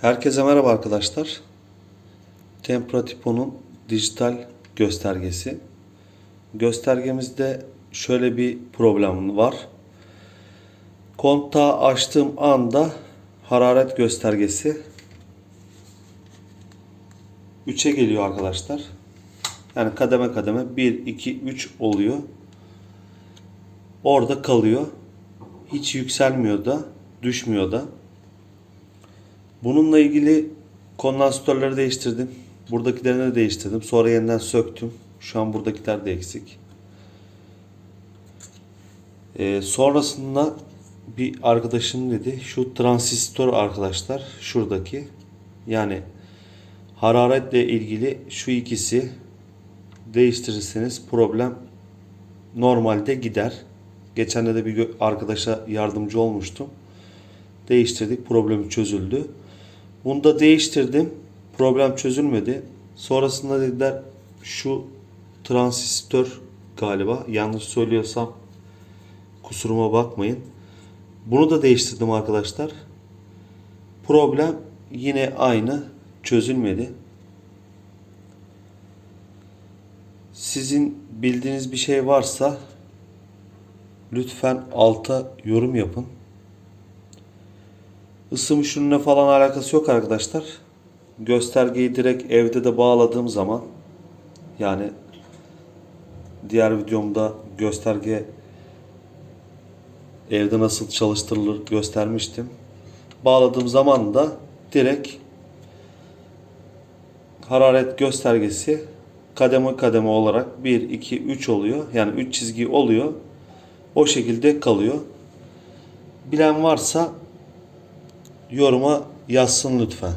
Herkese merhaba arkadaşlar. Tempratipo'nun dijital göstergesi. Göstergemizde şöyle bir problem var. Kontağı açtığım anda hararet göstergesi 3'e geliyor arkadaşlar. Yani kademe kademe 1, 2, 3 oluyor. Orada kalıyor. Hiç yükselmiyor da, düşmüyor da. Bununla ilgili kondansatörleri değiştirdim. Buradakilerini de değiştirdim. Sonra yeniden söktüm. Şu an buradakiler de eksik. Ee, sonrasında bir arkadaşım dedi. Şu transistör arkadaşlar şuradaki. Yani hararetle ilgili şu ikisi değiştirirseniz problem normalde gider. Geçen de bir arkadaşa yardımcı olmuştum. Değiştirdik. Problemi çözüldü. Bunu da değiştirdim. Problem çözülmedi. Sonrasında dediler şu transistör galiba. Yanlış söylüyorsam kusuruma bakmayın. Bunu da değiştirdim arkadaşlar. Problem yine aynı. Çözülmedi. Sizin bildiğiniz bir şey varsa lütfen alta yorum yapın. Isım üşünme falan alakası yok arkadaşlar. Göstergeyi direkt evde de bağladığım zaman yani diğer videomda gösterge evde nasıl çalıştırılır göstermiştim. Bağladığım zaman da direkt hararet göstergesi kademe kademe olarak 1, 2, 3 oluyor. Yani 3 çizgi oluyor. O şekilde kalıyor. Bilen varsa yoruma yazsın lütfen.